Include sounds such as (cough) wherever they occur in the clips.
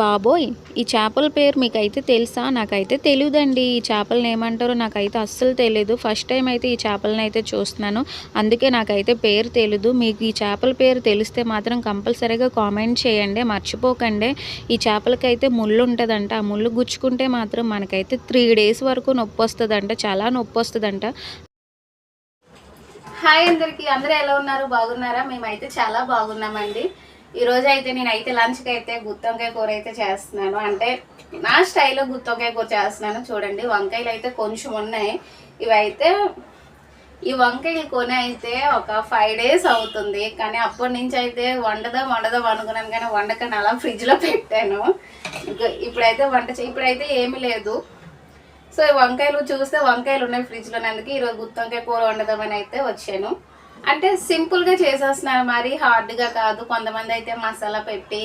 బాబోయ్ ఈ చేపల పేరు మీకైతే తెలుసా? నాకైతే తెలియదండి ఈ చేపలను ఏమంటారో నాకైతే అస్సలు తెలియదు ఫస్ట్ టైం అయితే ఈ చేపలను అయితే చూస్తున్నాను. అందుకే నాకైతే పేరు తెలీదు. మీకు ఈ చేపల పేరు తెలిస్తే మాత్రం కంపల్సరీగా కామెంట్ చేయండి. మర్చిపోకండి. ఈ చేపలకైతే ముళ్ళు ఉంటుందంట ఆ ముళ్ళు గుచ్చుకుంటే మాత్రం మనకైతే త్రీ డేస్ వరకు నొప్పి వస్తుందంట చాలా నొప్పి వస్తుందంట హాయ్ అందరికి. అందరూ ఎలా ఉన్నారు? బాగున్నారా? మేమైతే చాలా బాగున్నామండి. ఈ అయితే నేనైతే లంచ్కి అయితే గుత్తొంకాయ కూర అయితే చేస్తున్నాను. అంటే నా స్టైల్లో గుత్తొంకాయ కూర చేస్తున్నాను. చూడండి వంకాయలు అయితే కొంచెం ఉన్నాయి. ఇవైతే ఈ వంకాయలు కొని అయితే ఒక ఫైవ్ డేస్ అవుతుంది. కానీ అప్పటి నుంచి అయితే వండదాం వండదాం అనుకున్నాను. కానీ వండకని అలా ఫ్రిడ్జ్లో పెట్టాను. ఇప్పుడైతే వంట చే- ఇప్పుడైతే ఏమీ లేదు. సో ఈ వంకాయలు చూస్తే వంకాయలు ఉన్నాయి ఫ్రిడ్జ్లో అందుకే ఈరోజు గుత్తొంకాయ కూర వండదామని అయితే వచ్చాను. అంటే సింపుల్గా చేసేస్తున్నాను మరి. హార్డ్గా కాదు. కొంతమంది అయితే మసాలా పెట్టి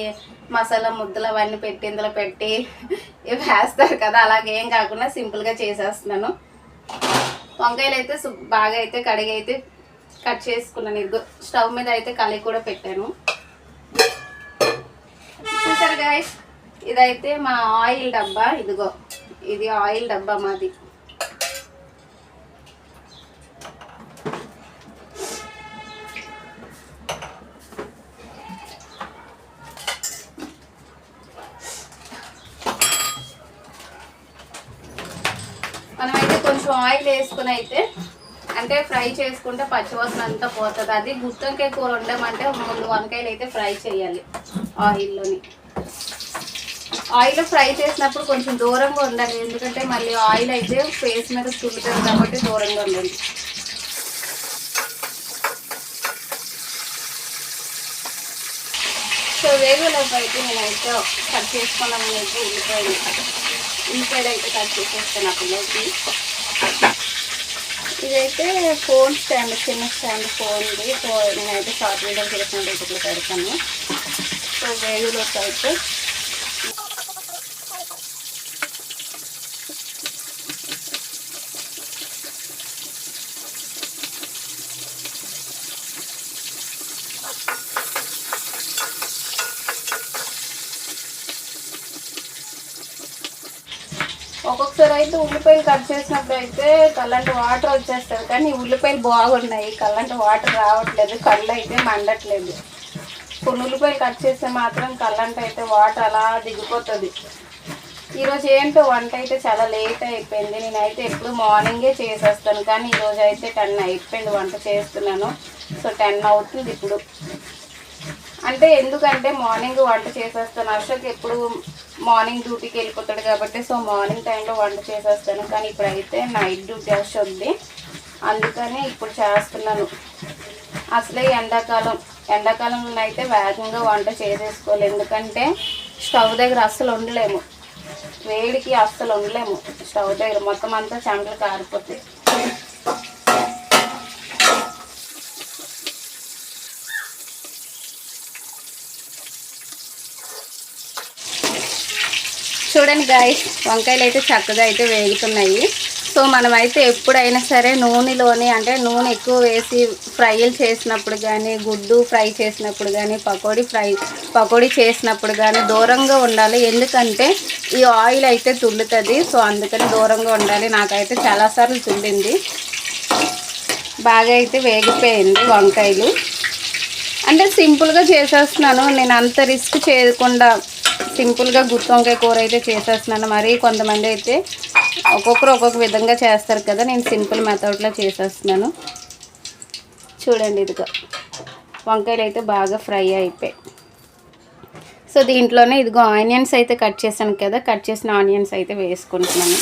మసాలా ముద్దలు అవన్నీ పెట్టి ఇందులో పెట్టి (laughs) ఇవి వేస్తారు కదా. అలాగేం కాకుండా సింపుల్గా చేసేస్తున్నాను. వంకాయలు అయితే బాగా అయితే కడిగి అయితే కట్ చేసుకున్నాను. ఇదిగో స్టవ్ మీద అయితే కలిగి కూడా పెట్టాను. చూసారు గాయస్ ఇదైతే మా ఆయిల్ డబ్బా. ఇదిగో ఇది ఆయిల్ డబ్బా మాది మనమైతే కొంచెం ఆయిల్ వేసుకుని అయితే అంటే ఫ్రై చేసుకుంటే పచ్చివాసన అంతా పోతుంది. అది గుత్తొంకాయ కూర వండమంటే ముందు వంకాయలు అయితే ఫ్రై చేయాలి ఆయిల్లోని. ఆయిల్ ఫ్రై చేసినప్పుడు కొంచెం దూరంగా ఉండాలి ఎందుకంటే మళ్ళీ ఆయిల్ అయితే ఫేస్ మీద తుల్లుతుంది కాబట్టి దూరంగా ఉండండి సో వేగులోపు అయితే నేనైతే కట్ చేసుకున్నాను అయితే ఉల్లిపాయలు ఉల్లిపాయలు అయితే కట్ చేసేస్తాను అప్పటిలోకి ఇదైతే ఫోన్ స్టాండ్ చిన్న స్టాండ్ ఫోన్ది సో నేనైతే షార్ట్ వీడియో చేసిన ఇట్లా పెడతాను. సో వేడిలోకి అయితే ఒక్కొక్కసారి అయితే ఉల్లిపాయలు కట్ చేసినప్పుడు అయితే కళ్ళంటి వాటర్ వచ్చేస్తుంది కానీ ఉల్లిపాయలు బాగున్నాయి. కళ్ళంటి వాటర్ రావట్లేదు. కళ్ళు అయితే మండట్లేదు. కొన్ని ఉల్లిపాయలు కట్ చేస్తే మాత్రం కళ్ళంట అయితే వాటర్ అలా దిగిపోతుంది. ఈరోజు ఏంటో వంట అయితే చాలా లేట్ అయిపోయింది. నేనైతే ఎప్పుడు మార్నింగే చేసేస్తాను. కానీ ఈరోజు అయితే టెన్ అయిపోయింది వంట చేస్తున్నాను. సో టెన్ అవుతుంది ఇప్పుడు. అంటే ఎందుకంటే మార్నింగ్ వంట చేసేస్తాను. అశోక్ ఎప్పుడు మార్నింగ్ డ్యూటీకి వెళ్ళిపోతాడు కాబట్టి సో మార్నింగ్ టైంలో వంట చేసేస్తాను. కానీ ఇప్పుడైతే నైట్ డ్యూటీ ఉంది. అందుకని ఇప్పుడు చేస్తున్నాను. అసలే ఎండాకాలం. ఎండాకాలంలో అయితే వేగంగా వంట చేసేసుకోవాలి. ఎందుకంటే స్టవ్ దగ్గర అస్సలు ఉండలేము. వేడికి అస్సలు ఉండలేము. స్టవ్ దగ్గర మొత్తం అంతా చెమటలు కారిపోతాయి. చూడండి గాయస్ వంకాయలు అయితే చక్కగా అయితే వేగుతున్నాయి. సో మనమైతే ఎప్పుడైనా సరే నూనెలోని అంటే నూనె ఎక్కువ వేసి ఫ్రైలు చేసినప్పుడు కానీ గుడ్డు ఫ్రై చేసినప్పుడు కానీ పకోడీ ఫ్రై పకోడీ చేసినప్పుడు కానీ దూరంగా ఉండాలి. ఎందుకంటే ఈ ఆయిల్ అయితే తుల్లుతుంది సో అందుకని దూరంగా ఉండాలి. నాకైతే చాలాసార్లు తుల్లింది. బాగా అయితే వేగిపోయింది వంకాయలు. అంటే సింపుల్గా చేసేస్తున్నాను. నేను అంత రిస్క్ చేయకుండా సింపుల్గా గుత్తి వంకాయ కూర అయితే చేసేస్తున్నాను. మరి కొంతమంది అయితే ఒక్కొక్కరు ఒక్కొక్క విధంగా చేస్తారు కదా నేను సింపుల్ మెథడ్లో చేసేస్తున్నాను. చూడండి ఇదిగో. వంకాయలు అయితే బాగా ఫ్రై అయిపోయాయి. సో దీంట్లోనే ఇదిగో ఆనియన్స్ అయితే కట్ చేశాను కదా కట్ చేసిన ఆనియన్స్ అయితే వేసుకుంటున్నాను.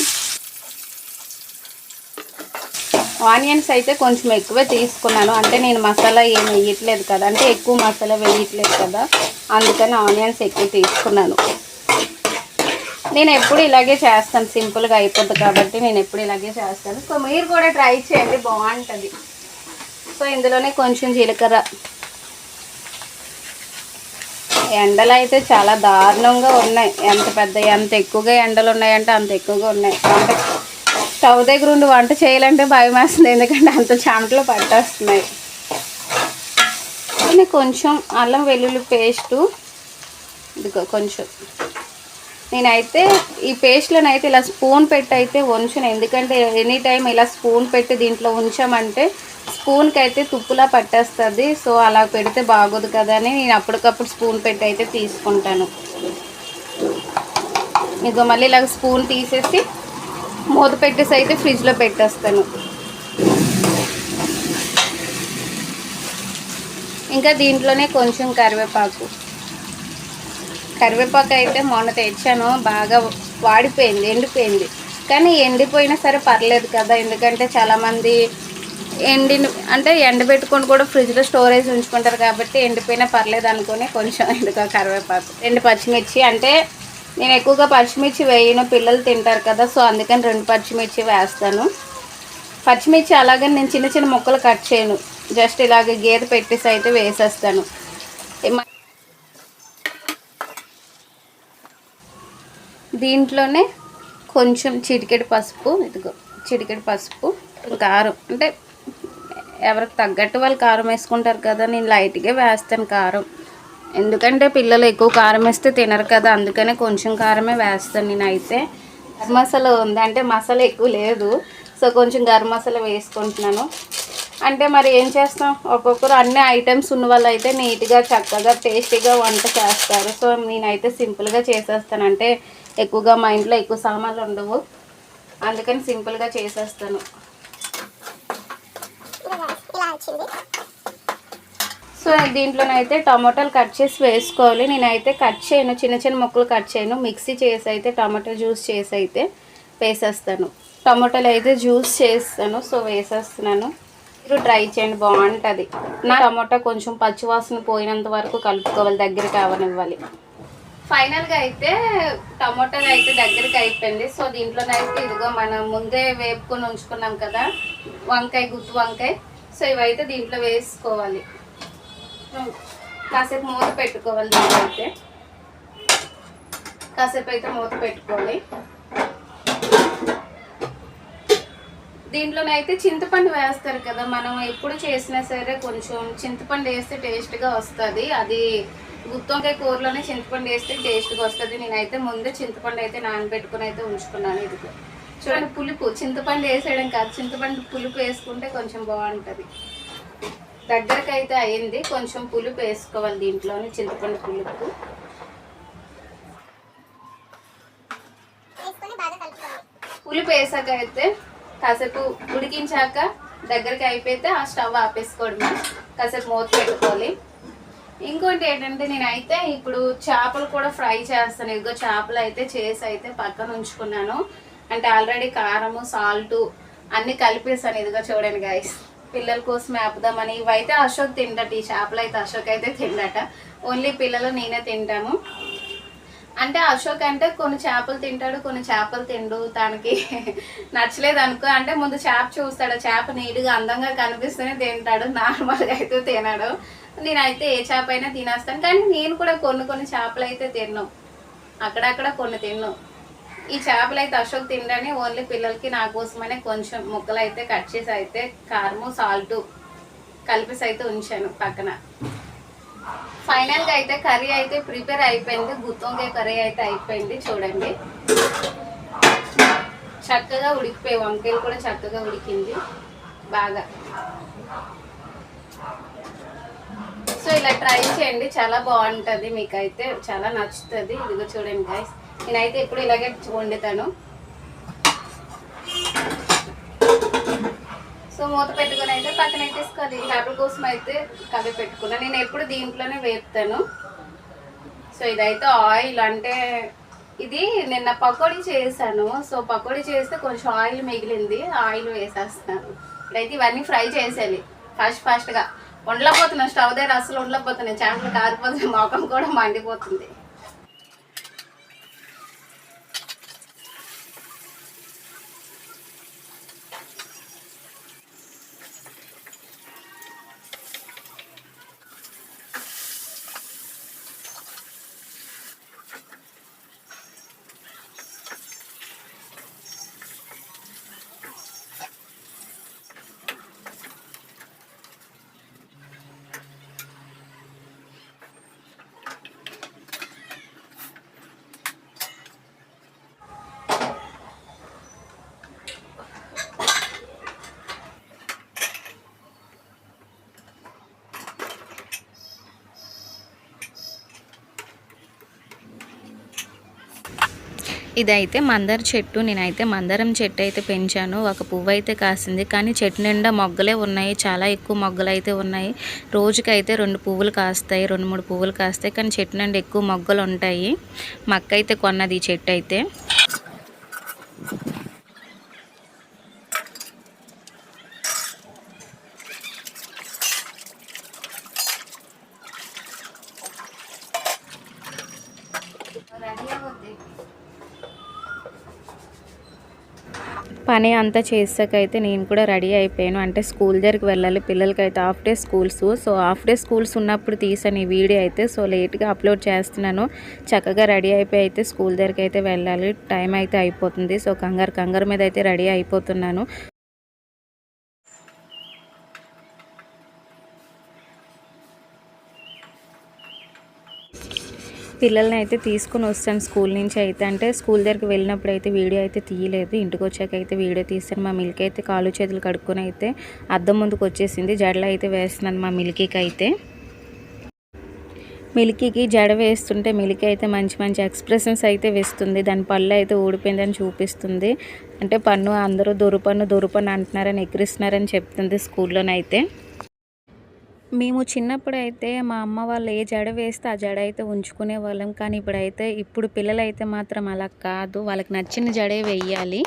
ఆనియన్స్ అయితే కొంచెం ఎక్కువే తీసుకున్నాను. అంటే నేను మసాలా ఏం వేయట్లేదు కదా. అంటే ఎక్కువ మసాలా వేయట్లేదు కదా. అందుకని ఆనియన్స్ ఎక్కువ తీసుకున్నాను. నేను ఎప్పుడు ఇలాగే చేస్తాను. సింపుల్గా అయిపోద్ది కాబట్టి నేను ఎప్పుడు ఇలాగే చేస్తాను. సో మీరు కూడా ట్రై చేయండి. బాగుంటుంది. సో ఇందులోనే కొంచెం జీలకర్ర. ఎండలు అయితే చాలా దారుణంగా ఉన్నాయి. ఎంత పెద్ద ఎంత ఎక్కువగా ఎండలు ఉన్నాయంటే అంత ఎక్కువగా ఉన్నాయి. అంటే స్టవ్ దగ్గర ఉండి వంట చేయాలంటే భయం వేస్తుంది. ఎందుకంటే అంత చెమటలు పట్టేస్తున్నాయి. కానీ కొంచెం అల్లం వెల్లుల్లి పేస్టు. ఇదిగో కొంచెం. నేనైతే ఈ పేస్ట్లను అయితే ఇలా స్పూన్ పెట్టి అయితే ఉంచును ఎందుకంటే ఎనీ టైం ఇలా స్పూన్ పెట్టి దీంట్లో ఉంచామంటే స్పూన్కి అయితే తుప్పులా పట్టేస్తుంది. సో అలా పెడితే బాగోదు కదా అని నేను అప్పటికప్పుడు స్పూన్ పెట్టి అయితే తీసుకుంటాను. ఇదిగో మళ్ళీ ఇలా స్పూన్ తీసేసి మూత పెట్టేసి అయితే ఫ్రిడ్జ్లో పెట్టేస్తాను. ఇంకా దీంట్లోనే కొంచెం కరివేపాకు. కరివేపాకు అయితే మొన్న తెచ్చాను బాగా వాడిపోయింది ఎండిపోయింది. కానీ ఎండిపోయినా సరే పర్లేదు కదా ఎందుకంటే చాలామంది ఎండిన అంటే ఎండబెట్టుకొని కూడా ఫ్రిడ్జ్లో స్టోరేజ్ ఉంచుకుంటారు కాబట్టి ఎండిపోయినా పర్లేదు అనుకుని కొంచెం (laughs) ఎందుకో కరివేపాకు. రెండు పచ్చిమిర్చి అంటే నేను ఎక్కువగా పచ్చిమిర్చి వేయను పిల్లలు తింటారు కదా సో అందుకని రెండు పచ్చిమిర్చి వేస్తాను. పచ్చిమిర్చి అలాగే నేను చిన్న చిన్న ముక్కలు కట్ చేయను. జస్ట్ ఇలాగ గీత పెట్టేసి అయితే వేసేస్తాను. దీంట్లోనే కొంచెం చిటికెడు పసుపు ఇదిగో చిటికెడు పసుపు కారం. అంటే ఎవరికి తగ్గట్టు వాళ్ళు కారం వేసుకుంటారు కదా నేను లైట్గా వేస్తాను కారం. ఎందుకంటే పిల్లలు ఎక్కువ కారం వేస్తే తినరు కదా అందుకనే కొంచెం కారమే వేస్తాను నేనైతే. గరం మసాలా ఉంది అంటే మసాలా ఎక్కువ లేదు. సో కొంచెం గరం మసాలా వేసుకుంటున్నాను. అంటే మరి ఏం చేస్తాం? ఒక్కొక్కరు అన్ని ఐటమ్స్ ఉన్న వాళ్ళు అయితే నీట్గా చక్కగా టేస్టీగా వంట చేస్తారు. సో నేనైతే సింపుల్గా చేసేస్తాను. అంటే ఎక్కువగా మా ఇంట్లో ఎక్కువ సామాన్లు ఉండవు. అందుకని సింపుల్గా చేసేస్తాను. ఇలా వచ్చింది. సో దీంట్లోనైతే టమాటాలు కట్ చేసి వేసుకోవాలి. నేనైతే కట్ చేయను. చిన్న చిన్న ముక్కలు కట్ చేయను. మిక్సీ చేసి అయితే టమాటా జ్యూస్ చేసి అయితే వేసేస్తాను. టమాటాలు అయితే జ్యూస్ చేస్తాను. సో వేసేస్తున్నాను. మీరు ట్రై చేయండి. బాగుంటుంది. నా టమాటా కొంచెం పచ్చివాసన పోయినంత వరకు కలుపుకోవాలి. దగ్గరికి అవనివ్వాలి ఫైనల్గా అయితే టమాటాలు అయితే దగ్గరికి అయిపోయింది. సో దీంట్లోనైతే ఇదిగో మనం ముందే వేపుకొని ఉంచుకున్నాం కదా. వంకాయ గుత్తు వంకాయ. సో ఇవైతే దీంట్లో వేసుకోవాలి. కాసేపు మూత పెట్టుకోవాలి దీంట్లో అయితే కాసేపు అయితే మూత పెట్టుకోవాలి. దీంట్లోనైతే చింతపండు వేస్తారు కదా మనం ఎప్పుడు చేసినా సరే కొంచెం చింతపండు వేస్తే టేస్ట్గా వస్తుంది. అది గుత్తొంకాయ కూరలోనే చింతపండు వేస్తే టేస్ట్గా వస్తుంది. నేనైతే ముందే చింతపండు అయితే నానబెట్టుకుని అయితే ఉంచుకున్నాను ఇది చూడండి పులుపు చింతపండు వేసేయడం కాదు చింతపండు పులుపు వేసుకుంటే కొంచెం బాగుంటుంది. దగ్గరకు అయితే అయింది. కొంచెం పులుపు వేసుకోవాలి దీంట్లోని చింతపండు పులుపు. పులుపు వేసాక అయితే కాసేపు ఉడికించాక దగ్గరికి అయిపోతే ఆ స్టవ్ ఆపేసుకోవడమే. కాసేపు మూత పెట్టుకోవాలి. ఇంకోటి ఏంటంటే నేనైతే ఇప్పుడు చేపలు కూడా ఫ్రై చేస్తాను. ఇదిగో చేపలు అయితే చేసి అయితే పక్కన ఉంచుకున్నాను. అంటే ఆల్రెడీ కారము సాల్ట్ అన్ని కలిపేసాను. ఇదిగో చూడండి గాయస్ పిల్లల కోసం ఆపుదామని. ఇవైతే అశోక్ తింటట ఈ చేపలు అయితే అశోక్ అయితే తిండట. ఓన్లీ పిల్లలు నేనే తింటాము. అంటే అశోక్ అంటే కొన్ని చేపలు తింటాడు కొన్ని చేపలు తిండు. తనకి నచ్చలేదు అనుకో అంటే ముందు చేప చూస్తాడు. చేప నీట్గా అందంగా కనిపిస్తూనే తింటాడు. నార్మల్గా అయితే తినడు. నేనైతే ఏ చేప అయినా తినేస్తాను. కానీ నేను కూడా కొన్ని కొన్ని చేపలు అయితే తిన్నాం. అక్కడక్కడ కొన్ని తిన్నాం. ఈ చేపలు అయితే అశోక్ తినడని ఓన్లీ పిల్లలకి నా కోసమనే కొంచెం ముక్కలు అయితే కట్ చేసి అయితే కారము సాల్ట్ కలిపేసి అయితే ఉంచాను పక్కన. ఫైనల్గా అయితే కర్రీ అయితే ప్రిపేర్ అయిపోయింది. గుత్తొంకాయ కర్రీ అయితే అయిపోయింది చూడండి. చక్కగా ఉడికిపోయి వంకాయలు కూడా చక్కగా ఉడికింది బాగా. సో ఇలా ట్రై చేయండి. చాలా బాగుంటుంది మీకైతే. చాలా నచ్చుతుంది. ఇదిగో చూడండి గాయస్ నేనైతే ఇప్పుడు ఇలాగే వండుతాను. సో మూత పెట్టుకుని అయితే పక్కన పెట్టేసుకోవాలి. చేపల కోసం అయితే కవి పెట్టుకున్నాను నేను ఎప్పుడు దీంట్లోనే వేపుతాను. సో ఇదైతే ఆయిల్ అంటే ఇది నిన్న పకోడీ చేశాను. సో పకోడీ చేస్తే కొంచెం ఆయిల్ మిగిలింది. ఆయిల్ వేసేస్తాను. ఇప్పుడైతే ఇవన్నీ ఫ్రై చేసేయాలి. ఫాస్ట్ ఫాస్ట్గా. ఉండలేకపోతున్నాను స్టవ్ దగ్గర అసలు ఉండలేకపోతున్నాను చేపలు కారిపోతున్నాయి మొఖం కూడా మండిపోతుంది. ఇదైతే మందార చెట్టు నేనైతే మందారం చెట్టు అయితే పెంచాను. ఒక పువ్వు అయితే కాసింది. కానీ చెట్టు నిండా మొగ్గలే ఉన్నాయి. చాలా ఎక్కువ మొగ్గలు అయితే ఉన్నాయి. రోజుకైతే రెండు పువ్వులు కాస్తాయి రెండు మూడు పువ్వులు కాస్తాయి. కానీ చెట్టు నిండా ఎక్కువ మొగ్గలు ఉంటాయి. మక్క అయితే కొన్నది ఈ చెట్టు అయితే. పని అంతా చేసాకైతే నేను కూడా రెడీ అయిపోయాను. అంటే స్కూల్ దగ్గరికి వెళ్ళాలి. పిల్లలకి అయితే half day schools. So half day schools ఉన్నప్పుడు తీసాను ఈ వీడియో అయితే. సో లేట్గా అప్లోడ్ చేస్తున్నాను. చక్కగా రెడీ అయిపోయి అయితే స్కూల్ దగ్గరికి అయితే వెళ్ళాలి. టైం అయితే అయిపోతుంది. సో కంగారు కంగారు మీద అయితే రెడీ అయిపోతున్నాను. పిల్లల్ని అయితే తీసుకుని వస్తాను స్కూల్ నుంచి అయితే. అంటే స్కూల్ దగ్గరికి వెళ్ళినప్పుడు అయితే వీడియో అయితే తీయలేదు. ఇంటికి వచ్చాక అయితే వీడియో తీస్తాను. మా మిల్క్ అయితే కాలు చేతులు కడుక్కొని అయితే అద్దం ముందుకు వచ్చేసింది. జడలు అయితే వేస్తున్నాను మా మిల్కీకి అయితే. మిల్కీకి జడ వేస్తుంటే మిల్కీ అయితే మంచి మంచి ఎక్స్ప్రెషన్స్ అయితే వేస్తుంది. దాని పళ్ళు అయితే ఊడిపోయిందని చూపిస్తుంది. అంటే పన్ను అందరూ దొరుపన్ను దొరుపన్ను అంటున్నారని ఎక్కిరిస్తున్నారని చెప్తుంది స్కూల్లోనైతే. మేము చిన్నప్పుడు అయితే మా అమ్మ వాళ్ళు ఏ జడ వేస్తే ఆ జడ అయితే ఉంచుకునే వాళ్ళం. కానీ ఇప్పుడైతే ఇప్పుడు పిల్లలైతే మాత్రం అలా కాదు. వాళ్ళకి నచ్చిన జడే వేయాలి.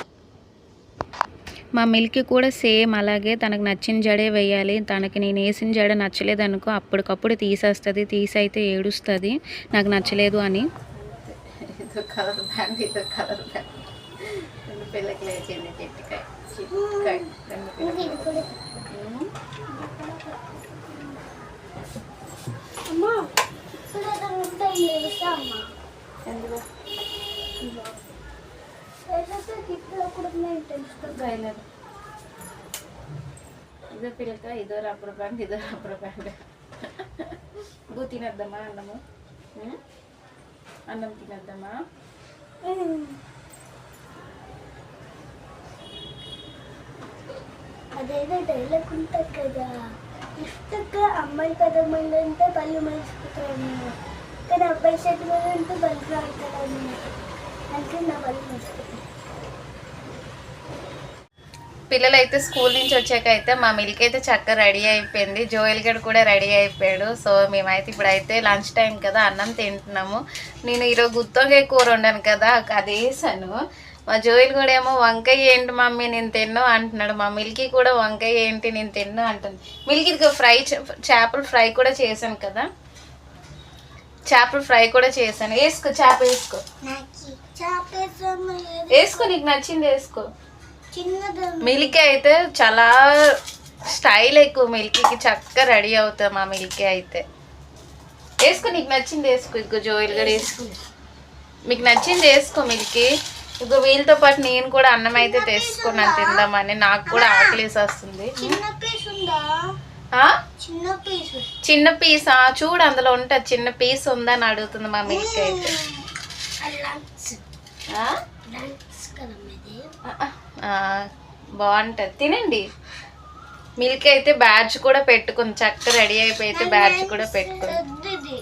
మా మిల్క్ కూడా సేమ్ అలాగే తనకు నచ్చిన జడే వేయాలి. తనకి నేను వేసిన జడ నచ్చలేదు అనుకో అప్పటికప్పుడు తీసేస్తుంది. తీసైతే ఏడుస్తుంది. నాకు నచ్చలేదు అని. కలర్ బ్యాండ్ ఇదో కలర్ బ్యాండ్. పిల్లకి లేచింది చెట్టుకాయ చిట్టుకాయ రెండు పిల్లకి అమ్మా ఇక్కడ ఏదో ఉంటాయి తెలుసా అమ్మా ఎందులో బయలుదేరు ఇదో పిల్లక ఇదో రబ్బర్ బ్యాండ్ ఇదో రబ్బర్ బ్యాండ్. బూ తినేద్దామా అన్నము? అన్నం తినేద్దామా అదేదో డైలాగ్ ఉంటుంది కదా. ఇష్టంగా అమ్మాయి పదం మీద ఉంటే పళ్ళు మర్చిపోతాను కానీ అబ్బాయి షర్ట్ మీద ఉంటే పళ్ళు రాడతాను అంటే నా పళ్ళు పిల్లలు అయితే స్కూల్ నుంచి వచ్చాక అయితే మా మిల్క్ అయితే చక్కగా రెడీ అయిపోయింది. జోయల్ గడ్ కూడా రెడీ అయిపోయాడు. సో మేమైతే ఇప్పుడైతే లంచ్ టైం కదా అన్నం తింటున్నాము. నేను ఈరోజు గుత్తొంకాయ కూర వండాను కదా అది వేసాను. మా జోయల్ కూడా ఏమో వంకాయ ఏంటి మమ్మీ నేను తిన్ను అంటున్నాడు. మా మిల్కీ కూడా వంకాయ ఏంటి నేను తిన్ను అంటుంది. మిల్కీ ఫ్రై చేపల ఫ్రై కూడా చేశాను కదా. చేపల ఫ్రై కూడా చేశాను. వేసుకో చేప వేసుకో. వేసుకో నీకు నచ్చింది వేసుకో. మిల్కీ అయితే చాలా స్టైల్ ఎక్కువ. మిల్కీకి చక్కగా రెడీ అవుతుంది మా మిల్కీ అయితే. వేసుకో నీకు నచ్చింది వేసుకో. ఇదిగో జోయిల్ కూడా వేసుకో. మీకు నచ్చింది వేసుకో మిల్కీ. ఇదిగో వీళ్ళతో పాటు నేను కూడా అన్నం అయితే తెచ్చుకున్నాను తిందామని. నాకు కూడా ఆకలేసి వస్తుంది చిన్న పీస్. పీస్? చూడు అందులో ఉంటుంది చిన్న పీస్ ఉందని అడుగుతుంది మా మిల్కీ అయితే. బాగుంటది. తినండి. మిల్క్ అయితే బ్యాడ్జ్ కూడా పెట్టుకుంది. చక్కగా రెడీ అయిపోయి అయితే బ్యాడ్జ్ కూడా పెట్టుకుంది.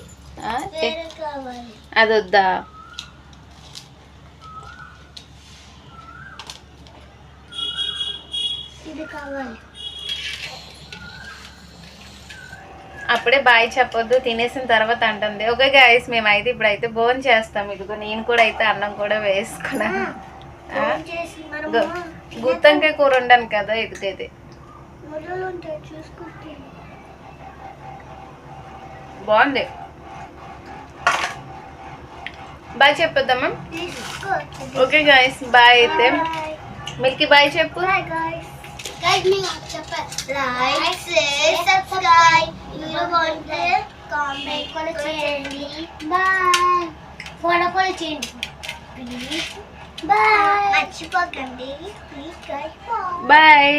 అది వద్దా? ఇది కావాలి. అప్పుడే బాయ్ చెప్పొద్దు తినేసిన తర్వాత అంటుంది. ఓకే గాయస్ మేమైతే ఇప్పుడైతే భోజనం చేస్తాం. ఇదిగో నేను కూడా అయితే అన్నం కూడా వేసుకున్నాను గు- గుత్తంకాయ కూర ఉండాను కదా ఇదిగో ఇది ముర్రలు ఉంటాయి చూసుకుంటే. బాగుంది. బాయ్ చెప్పొద్దామా ఓకే గాయస్ బాయ్ అయితే. మిల్కీ బాయ్ చెప్పు. గాయ్స్ గైస్ మీకు చెప్పాలి. Like share సబ్స్క్రైబ్ వీడియో బాగుంటే కామెంట్ కూడా చేయండి బాయ్ ఫోటో కూడా చేయండి ప్లీజ్ బాయ్ మర్చిపోకండి ప్లీజ్ గైస్ బాయ్ బాయ్